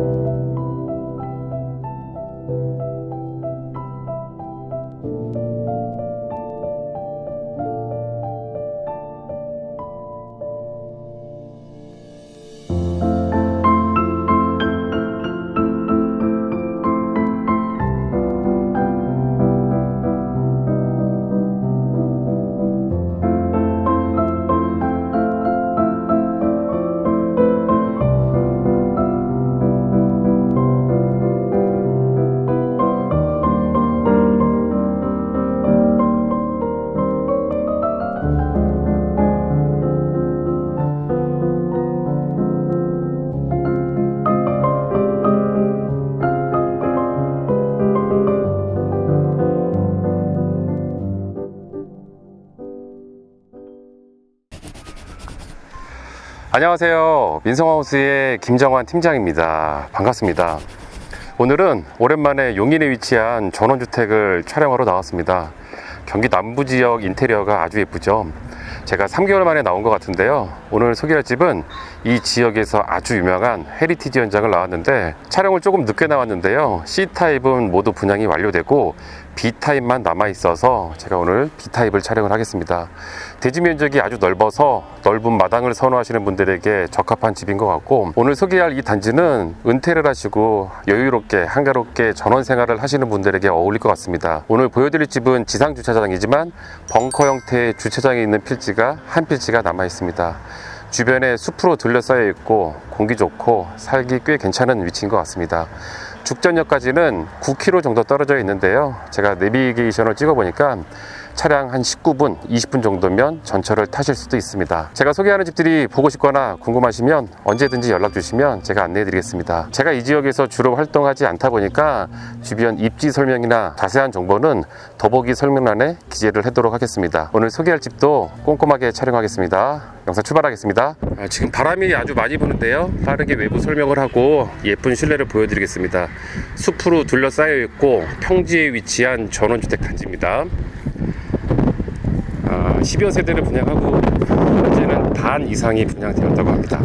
you. 안녕하세요. 민성하우스의 김정환 팀장입니다. 반갑습니다. 오늘은 오랜만에 용인에 위치한 전원주택을 촬영하러 나왔습니다. 경기 남부 지역 인테리어가 아주 예쁘죠. 제가 3개월 만에 나온 것 같은데요. 오늘 소개할 집은 이 지역에서 아주 유명한 헤리티지 현장을 나왔는데 촬영을 조금 늦게 나왔는데요. C타입은 모두 분양이 완료되고 B타입만 남아 있어서 제가 오늘 B타입을 촬영을 하겠습니다. 대지 면적이 아주 넓어서 넓은 마당을 선호하시는 분들에게 적합한 집인 것 같고 오늘 소개할 이 단지는 은퇴를 하시고 여유롭게 한가롭게 전원 생활을 하시는 분들에게 어울릴 것 같습니다. 오늘 보여드릴 집은 지상 주차장이지만 벙커 형태의 주차장에 있는 필지가 한 필지가 남아 있습니다. 주변에 숲으로 둘러싸여 있고 공기 좋고 살기 꽤 괜찮은 위치인 것 같습니다. 죽전역까지는 9km 정도 떨어져 있는데요. 제가 내비게이션을 찍어 보니까 차량 한 19분, 20분 정도면 전철을 타실 수도 있습니다. 제가 소개하는 집들이 보고 싶거나 궁금하시면 언제든지 연락 주시면 제가 안내해 드리겠습니다. 제가 이 지역에서 주로 활동하지 않다 보니까 주변 입지 설명이나 자세한 정보는 더보기 설명란에 기재를 하도록 하겠습니다. 오늘 소개할 집도 꼼꼼하게 촬영하겠습니다. 영상 출발하겠습니다. 아, 지금 바람이 아주 많이 부는데요. 빠르게 외부 설명을 하고 예쁜 실내를 보여드리겠습니다. 숲으로 둘러싸여 있고 평지에 위치한 전원주택 단지입니다. 아, 10여 세대를 분양하고 현재는 반 이상이 분양되었다고 합니다.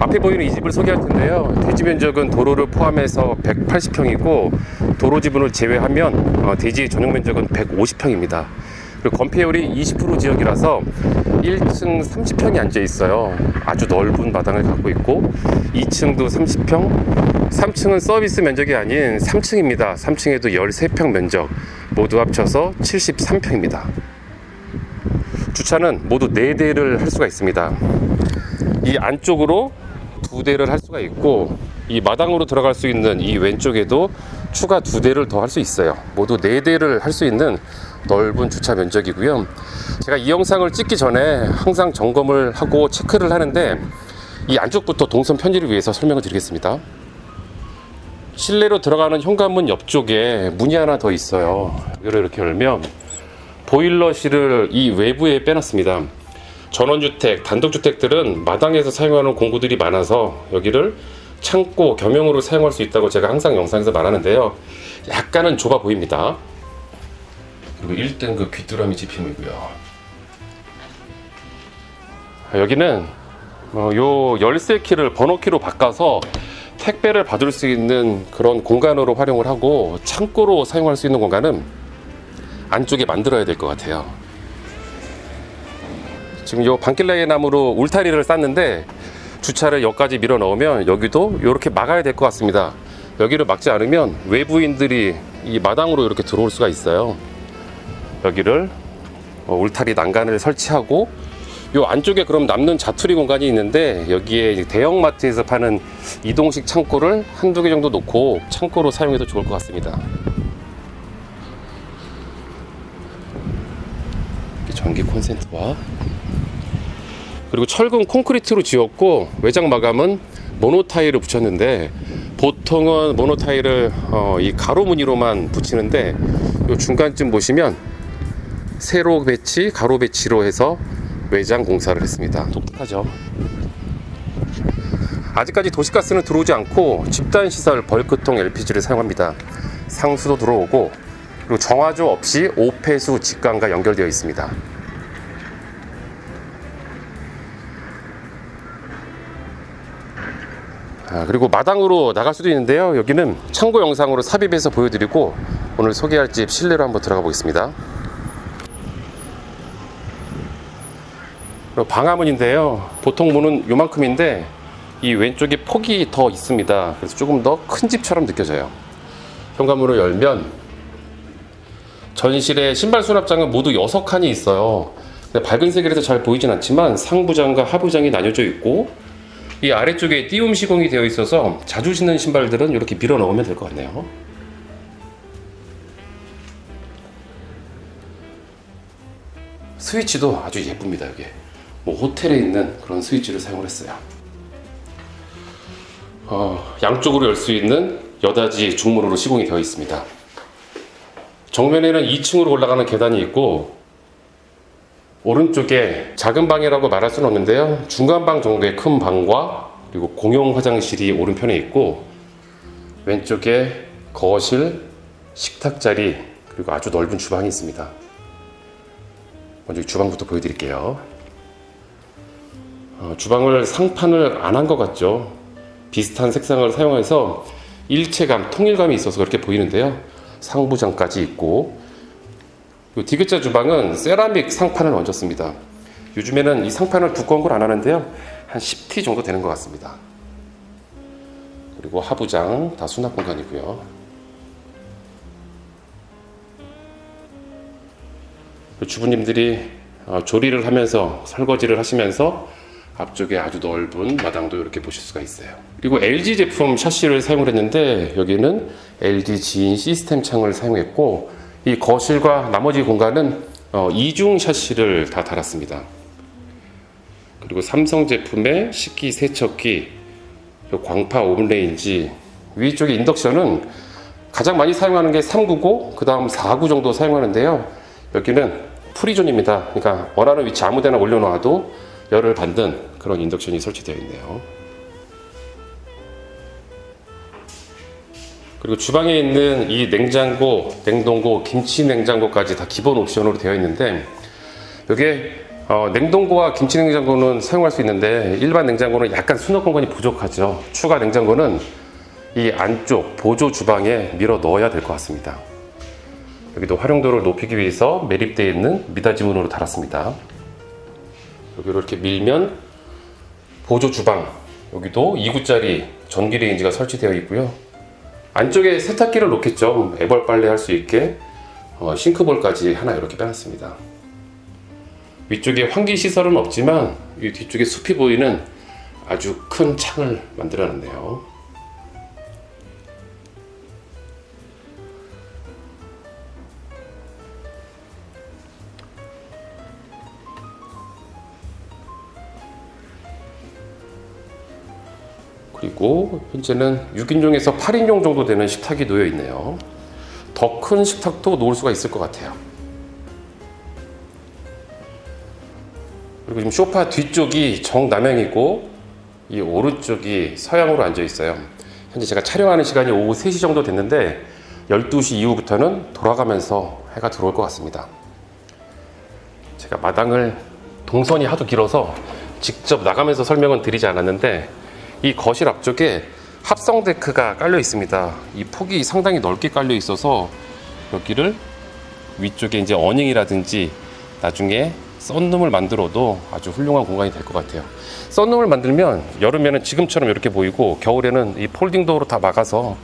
앞에 보이는 이 집을 소개할 텐데요. 대지 면적은 도로를 포함해서 180평이고 도로 지분을 제외하면 어, 대지 전용 면적은 150평입니다. 그리고 건폐율이 20% 지역이라서 1층 30평이 앉아 있어요. 아주 넓은 마당을 갖고 있고 2층도 30평, 3층은 서비스 면적이 아닌 3층입니다. 3층에도 13평 면적 모두 합쳐서 73평입니다. 주차는 모두 4대를 할 수가 있습니다. 이 안쪽으로 두 대를 할 수가 있고 이 마당으로 들어갈 수 있는 이 왼쪽에도 추가 두 대를 더 할 수 있어요. 모두 네 대를 할 수 있는 넓은 주차 면적이고요. 제가 이 영상을 찍기 전에 항상 점검을 하고 체크를 하는데 이 안쪽부터 동선 편의를 위해서 설명을 드리겠습니다. 실내로 들어가는 현관문 옆쪽에 문이 하나 더 있어요. 이거를 이렇게 열면 보일러실을 이 외부에 빼놨습니다. 전원주택, 단독주택들은 마당에서 사용하는 공구들이 많아서 여기를 창고 겸용으로 사용할 수 있다고 제가 항상 영상에서 말하는데요. 약간은 좁아 보입니다. 그리고 1등급 귀뚜라미 지피물이고요. 여기는 어, 요 열쇠 키를 번호 키로 바꿔서 택배를 받을 수 있는 그런 공간으로 활용을 하고 창고로 사용할 수 있는 공간은 안쪽에 만들어야 될 것 같아요. 지금 요 방길라의 나무로 울타리를 쌌는데 주차를 여기까지 밀어 넣으면 여기도 이렇게 막아야 될 것 같습니다. 여기를 막지 않으면 외부인들이 이 마당으로 이렇게 들어올 수가 있어요. 여기를 어, 울타리 난간을 설치하고 요 안쪽에 그럼 남는 자투리 공간이 있는데 여기에 이제 대형 마트에서 파는 이동식 창고를 한두 개 정도 놓고 창고로 사용해도 좋을 것 같습니다. 전기 콘센트와 그리고 철근 콘크리트로 지었고 외장 마감은 모노타일을 붙였는데 보통은 모노타일을 어, 이 가로 무늬로만 붙이는데 요 중간쯤 보시면 세로 배치, 가로 배치로 해서 외장 공사를 했습니다. 독특하죠. 아직까지 도시가스는 들어오지 않고 집단 시설 벌크통 LPG를 사용합니다. 상수도 들어오고 그리고 정화조 없이 오폐수 직관과 연결되어 있습니다. 아, 그리고 마당으로 나갈 수도 있는데요. 여기는 참고 영상으로 삽입해서 보여드리고 오늘 소개할 집 실내로 한번 들어가 보겠습니다. 그리고 방화문인데요. 보통 문은 요만큼인데 이 왼쪽에 폭이 더 있습니다. 그래서 조금 더 큰 집처럼 느껴져요. 현관문을 열면 전실에 신발 수납장은 모두 6칸이 있어요. 밝은 색이라서 잘 보이진 않지만 상부장과 하부장이 나뉘어져 있고 이 아래쪽에 띄움 시공이 되어 있어서 자주 신는 신발들은 이렇게 밀어 넣으면 될 것 같네요. 스위치도 아주 예쁩니다. 여기 뭐 호텔에 있는 그런 스위치를 사용을 했어요. 어, 양쪽으로 열 수 있는 여닫이 중문으로 시공이 되어 있습니다. 정면에는 2층으로 올라가는 계단이 있고 오른쪽에 작은 방이라고 말할 수는 없는데요. 중간 방 정도의 큰 방과 그리고 공용 화장실이 오른편에 있고 왼쪽에 거실, 식탁 자리 그리고 아주 넓은 주방이 있습니다. 먼저 이 주방부터 보여드릴게요. 어, 주방을 상판을 안 한 것 같죠. 비슷한 색상을 사용해서 일체감, 통일감이 있어서 그렇게 보이는데요. 상부장까지 있고 이 디귿자 주방은 세라믹 상판을 얹었습니다. 요즘에는 이 상판을 두꺼운 걸 안 하는데요. 한 10T 정도 되는 것 같습니다. 그리고 하부장 다 수납 공간이고요. 주부님들이 어, 조리를 하면서 설거지를 하시면서 앞쪽에 아주 넓은 마당도 이렇게 보실 수가 있어요. 그리고 LG 제품 샤시를 사용을 했는데 여기는 LG 지인 시스템 창을 사용했고 이 거실과 나머지 공간은 어, 이중 샤시를 다 달았습니다. 그리고 삼성 제품의 식기 세척기, 요 광파 오븐레인지 위쪽에 인덕션은 가장 많이 사용하는 게 399, 그 다음 4구 정도 사용하는데요. 여기는 프리존입니다. 그러니까 원하는 위치 아무데나 올려놓아도 열을 받는 그런 인덕션이 설치되어 있네요. 그리고 주방에 있는 이 냉장고, 냉동고, 김치 냉장고까지 다 기본 옵션으로 되어 있는데 이게 어, 냉동고와 김치 냉장고는 사용할 수 있는데 일반 냉장고는 약간 수납 공간이 부족하죠. 추가 냉장고는 이 안쪽 보조 주방에 밀어 넣어야 될 것 같습니다. 여기도 활용도를 높이기 위해서 매립되어 있는 미닫이 문으로 달았습니다. 여기로 이렇게 밀면 보조 주방 여기도 2구짜리 전기 레인지가 설치되어 있고요. 안쪽에 세탁기를 놓겠죠. 애벌 빨래 할 수 있게 어, 싱크볼까지 하나 이렇게 빼놨습니다. 위쪽에 환기 시설은 없지만 이 뒤쪽에 숲이 보이는 아주 큰 창을 만들어놨네요. 그리고 현재는 6인용에서 8인용 정도 되는 식탁이 놓여 있네요. 더 큰 식탁도 놓을 수가 있을 것 같아요. 그리고 지금 소파 뒤쪽이 정남향이고 이 오른쪽이 서양으로 앉아 있어요. 현재 제가 촬영하는 시간이 오후 3시 정도 됐는데 12시 이후부터는 돌아가면서 해가 들어올 것 같습니다. 제가 마당을 동선이 하도 길어서 직접 나가면서 설명은 드리지 않았는데 이 거실 앞쪽에 합성 데크가 깔려 있습니다. 이 폭이 상당히 넓게 깔려 있어서 여기를 위쪽에 이제 어닝이라든지 나중에 썬룸을 만들어도 아주 훌륭한 공간이 될 것 같아요. 썬룸을 만들면 여름에는 지금처럼 이렇게 보이고 겨울에는 이 폴딩 도어로 다 막아서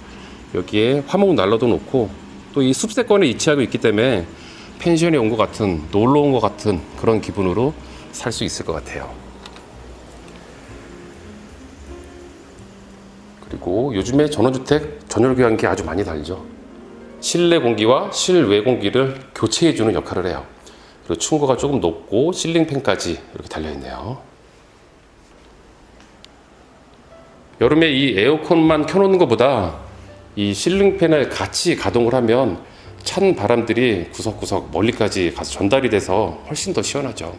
여기에 화목 난로도 놓고 또 이 숲세권에 위치하고 있기 때문에 펜션에 온 것 같은 놀러 온 것 같은 그런 기분으로 살 수 있을 것 같아요. 그리고 요즘에 전원주택 전열 교환기 아주 많이 달죠. 실내 공기와 실외 공기를 교체해주는 역할을 해요. 그리고 층고가 조금 높고 실링팬까지 이렇게 달려 있네요. 여름에 이 에어컨만 켜놓는 것보다 이 실링팬을 같이 가동을 하면 찬 바람들이 구석구석 멀리까지 가서 전달이 돼서 훨씬 더 시원하죠.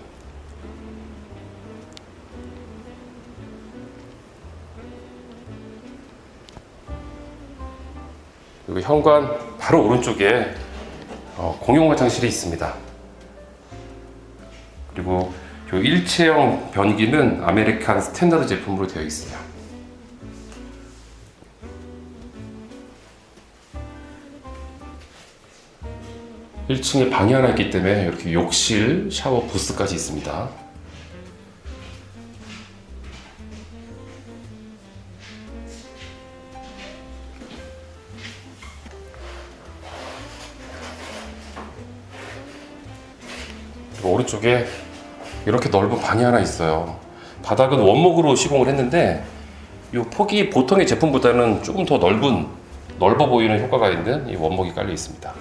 그리고 현관 바로 오른쪽에 어, 공용 화장실이 있습니다. 그리고 이 일체형 변기는 아메리칸 스탠다드 제품으로 되어 있어요. 1층에 방이 하나 있기 때문에 이렇게 욕실, 샤워 부스까지 있습니다. 오른쪽에 이렇게 넓은 방이 하나 있어요. 바닥은 원목으로 시공을 했는데 이 폭이 보통의 제품보다는 조금 더 넓은 넓어 보이는 효과가 있는 이 원목이 깔려 있습니다.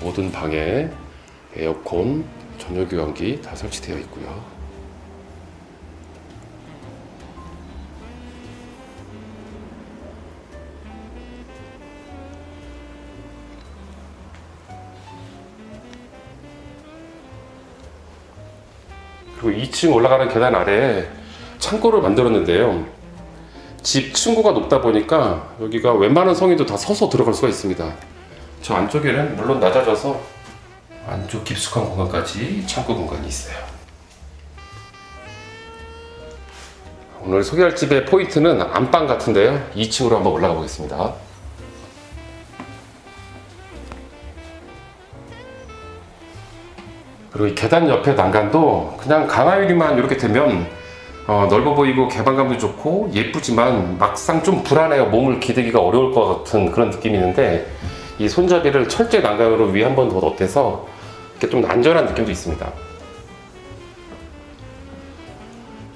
모든 방에 에어컨, 전열 교환기 다 설치되어 있고요. 그리고 2층 올라가는 계단 아래에 창고를 만들었는데요. 집 층고가 높다 보니까 여기가 웬만한 성인도 다 서서 들어갈 수가 있습니다. 저 안쪽에는 물론 낮아져서 안쪽 깊숙한 공간까지 창고 공간이 있어요. 오늘 소개할 집의 포인트는 안방 같은데요. 2층으로 한번 올라가 보겠습니다. 그리고 이 계단 옆에 난간도 그냥 강화유리만 이렇게 되면 어, 넓어 보이고 개방감도 좋고 예쁘지만 막상 좀 불안해요. 몸을 기대기가 어려울 것 같은 그런 느낌이 있는데 이 손잡이를 철제 난간으로 위에 한 번더 덧대서 이렇게 좀 안전한 느낌도 있습니다.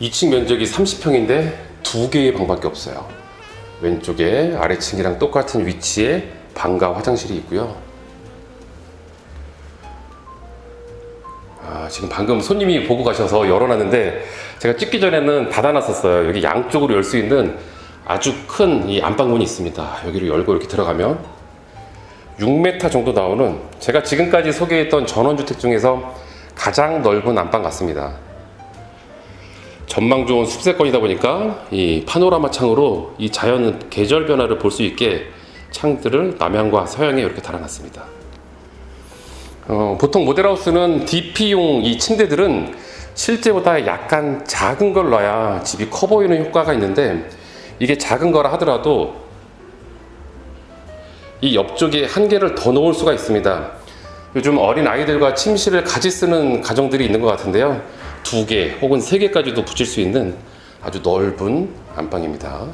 2층 면적이 30평인데 두 개의 방밖에 없어요. 왼쪽에 아래층이랑 똑같은 위치에 방과 화장실이 있고요. 아, 지금 방금 손님이 보고 가셔서 열어놨는데 제가 찍기 전에는 닫아놨었어요. 여기 양쪽으로 열 수 있는 아주 큰 이 안방문이 있습니다. 여기로 열고 이렇게 들어가면 6m 정도 나오는 제가 지금까지 소개했던 전원주택 중에서 가장 넓은 안방 같습니다. 전망 좋은 숲세권이다 보니까 이 파노라마 창으로 이 자연 계절 변화를 볼 수 있게 창들을 남향과 서양에 이렇게 달아놨습니다. 어, 보통 모델하우스는 DP용 이 침대들은 실제보다 약간 작은 걸 넣어야 집이 커 보이는 효과가 있는데 이게 작은 거라 하더라도 이 옆쪽에 한 개를 더 놓을 수가 있습니다. 요즘 어린 아이들과 침실을 같이 쓰는 가정들이 있는 것 같은데요. 두 개 혹은 세 개까지도 붙일 수 있는 아주 넓은 안방입니다.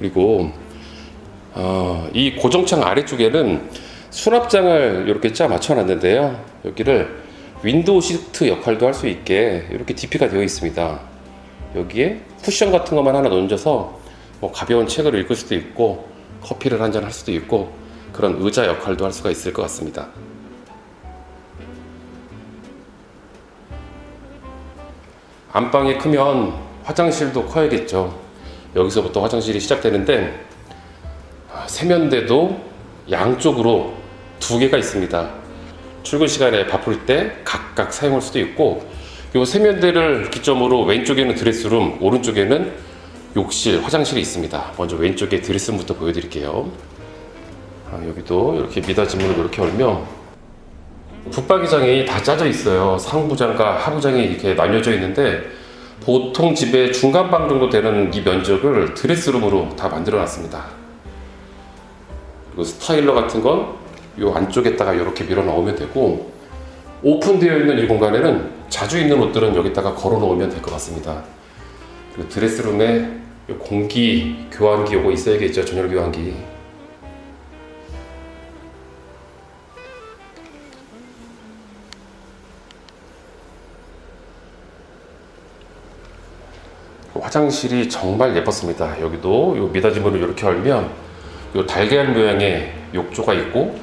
그리고 어, 이 고정창 아래쪽에는 수납장을 이렇게 짜 맞춰놨는데요. 여기를 윈도우 시트 역할도 할 수 있게 이렇게 DP가 되어 있습니다. 여기에 쿠션 같은 것만 하나 얹어서 뭐 가벼운 책을 읽을 수도 있고 커피를 한 잔 할 수도 있고 그런 의자 역할도 할 수가 있을 것 같습니다. 안방이 크면 화장실도 커야겠죠. 여기서부터 화장실이 시작되는데 아, 세면대도 양쪽으로 두 개가 있습니다. 출근 시간에 바쁠 때 각각 사용할 수도 있고 이 세면대를 기점으로 왼쪽에는 드레스룸, 오른쪽에는 욕실, 화장실이 있습니다. 먼저 왼쪽에 드레스룸부터 보여드릴게요. 아, 여기도 이렇게 미닫이문을 이렇게 열면 붙박이장이 다 짜져 있어요. 상부장과 하부장이 이렇게 나뉘어져 있는데 보통 집의 중간 방 정도 되는 이 면적을 드레스룸으로 다 만들어 놨습니다. 그리고 스타일러 같은 건 이 안쪽에다가 이렇게 밀어 넣으면 되고 오픈되어 있는 이 공간에는 자주 입는 옷들은 여기다가 걸어 놓으면 될 것 같습니다. 그리고 드레스룸에 요 공기 교환기 요거 있어야겠죠 전열 교환기. 화장실이 정말 예뻤습니다. 여기도 요 미닫이문을 이렇게 열면 요 달걀 모양의 욕조가 있고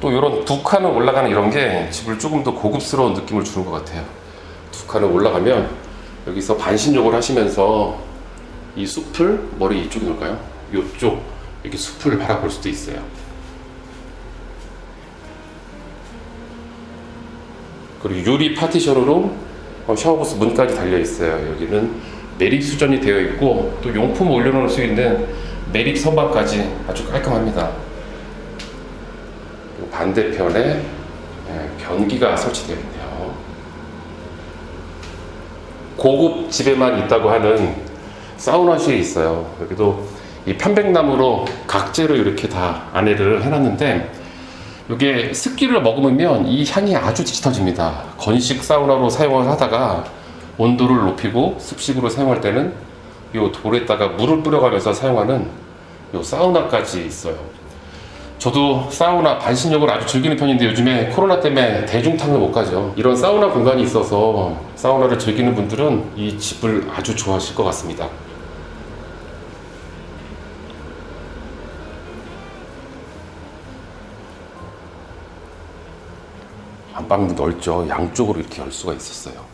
또 이런 두 칸을 올라가는 이런 게 집을 조금 더 고급스러운 느낌을 주는 것 같아요. 두 칸을 올라가면 여기서 반신욕을 하시면서 이 숲을 머리 이쪽에 놓을까요? 이쪽 이렇게 숲을 바라볼 수도 있어요. 그리고 유리 파티션으로 어, 샤워부스 문까지 달려 있어요. 여기는 매립 수전이 되어 있고 또 용품 올려놓을 수 있는 매립 선반까지 아주 깔끔합니다. 반대편에 예, 변기가 설치되어 있네요. 고급 집에만 있다고 하는 사우나실이 있어요. 여기도 이 편백나무로 각재로 이렇게 다 안에를 해놨는데 이게 습기를 머금으면 이 향이 아주 짙어집니다. 건식 사우나로 사용을 하다가 온도를 높이고 습식으로 사용할 때는 이 돌에다가 물을 뿌려가면서 사용하는 이 사우나까지 있어요. 저도 사우나 반신욕을 아주 즐기는 편인데 요즘에 코로나 때문에 대중탕을 못 가죠. 이런 사우나 공간이 있어서 사우나를 즐기는 분들은 이 집을 아주 좋아하실 것 같습니다. 안방도 넓죠. 양쪽으로 이렇게 열 수가 있었어요.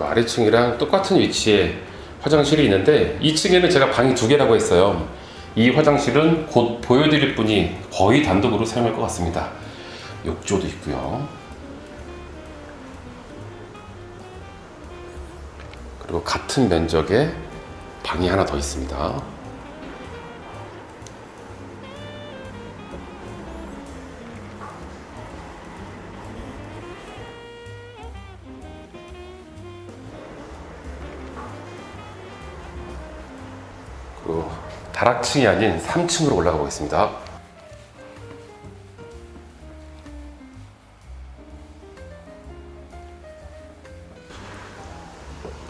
그리고 아래층이랑 똑같은 위치에 화장실이 있는데 2층에는 제가 방이 두 개라고 했어요. 이 화장실은 곧 보여드릴 분이 거의 단독으로 사용할 것 같습니다. 욕조도 있고요. 그리고 같은 면적에 방이 하나 더 있습니다. 다락층이 아닌 3층으로 올라가 보겠습니다.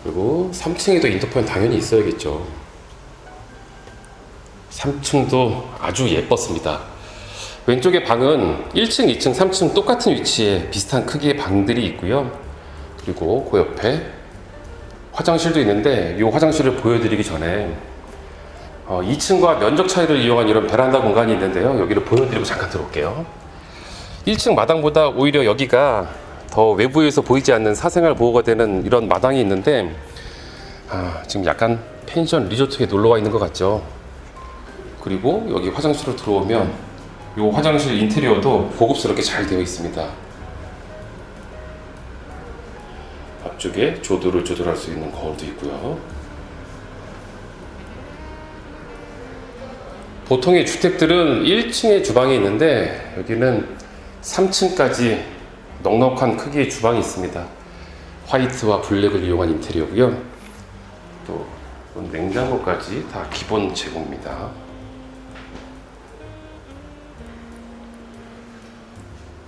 그리고 3층에도 인터폰 당연히 있어야겠죠. 3층도 아주 예뻤습니다. 왼쪽에 방은 1층, 2층, 3층 똑같은 위치에 비슷한 크기의 방들이 있고요. 그리고 그 옆에 화장실도 있는데 이 화장실을 보여드리기 전에 어, 2층과 면적 차이를 이용한 이런 베란다 공간이 있는데요. 여기를 보여드리고 잠깐 들어올게요. 1층 마당보다 오히려 여기가 더 외부에서 보이지 않는 사생활 보호가 되는 이런 마당이 있는데 아, 지금 약간 펜션 리조트에 놀러 와 있는 것 같죠. 그리고 여기 화장실로 들어오면 이 화장실 인테리어도 고급스럽게 잘 되어 있습니다. 앞쪽에 조도를 조절할 수 있는 거울도 있고요. 보통의 주택들은 1층에 주방이 있는데 여기는 3층까지 넉넉한 크기의 주방이 있습니다. 화이트와 블랙을 이용한 인테리어고요. 또 냉장고까지 다 기본 제공입니다.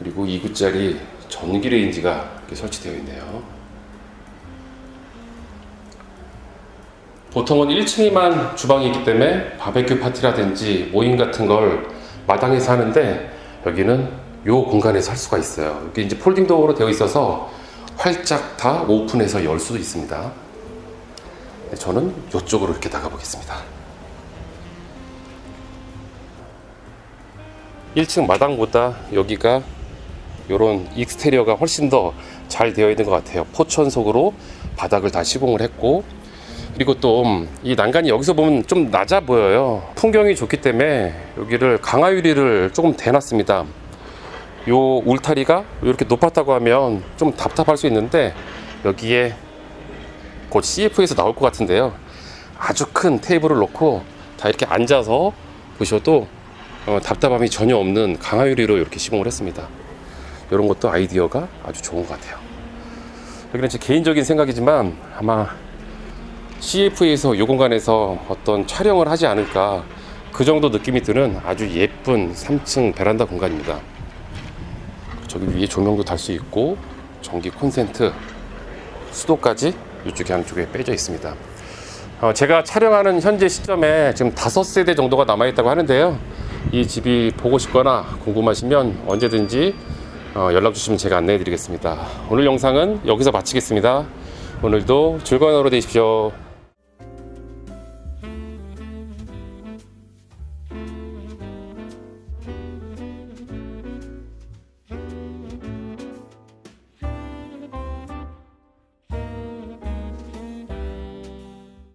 그리고 2구짜리 전기 레인지가 이렇게 설치되어 있네요. 보통은 1층에만 주방이 있기 때문에 바베큐 파티라든지 모임 같은 걸 마당에서 하는데 여기는 요 공간에서 할 수가 있어요. 여기 이제 폴딩 도어로 되어 있어서 활짝 다 오픈해서 열 수도 있습니다. 네, 저는 이쪽으로 이렇게 나가 보겠습니다. 1층 마당보다 여기가 이런 익스테리어가 훨씬 더 잘 되어 있는 것 같아요. 포천석으로 바닥을 다 시공을 했고 그리고 또 이 난간이 여기서 보면 좀 낮아 보여요. 풍경이 좋기 때문에 여기를 강화 유리를 조금 대놨습니다. 요 울타리가 이렇게 높았다고 하면 좀 답답할 수 있는데 여기에 곧 CF에서 나올 것 같은데요. 아주 큰 테이블을 놓고 다 이렇게 앉아서 보셔도 어, 답답함이 전혀 없는 강화 유리로 이렇게 시공을 했습니다. 이런 것도 아이디어가 아주 좋은 것 같아요. 여기는 제 개인적인 생각이지만 아마 CF에서 이 공간에서 어떤 촬영을 하지 않을까 그 정도 느낌이 드는 아주 예쁜 3층 베란다 공간입니다. 저기 위에 조명도 달 수 있고 전기 콘센트 수도까지 이쪽에 한쪽에 빼져 있습니다. 어, 제가 촬영하는 현재 시점에 지금 다섯 세대 정도가 남아 있다고 하는데요. 이 집이 보고 싶거나 궁금하시면 언제든지 어, 연락 주시면 제가 안내해 드리겠습니다. 오늘 영상은 여기서 마치겠습니다. 오늘도 즐거운 하루 되십시오.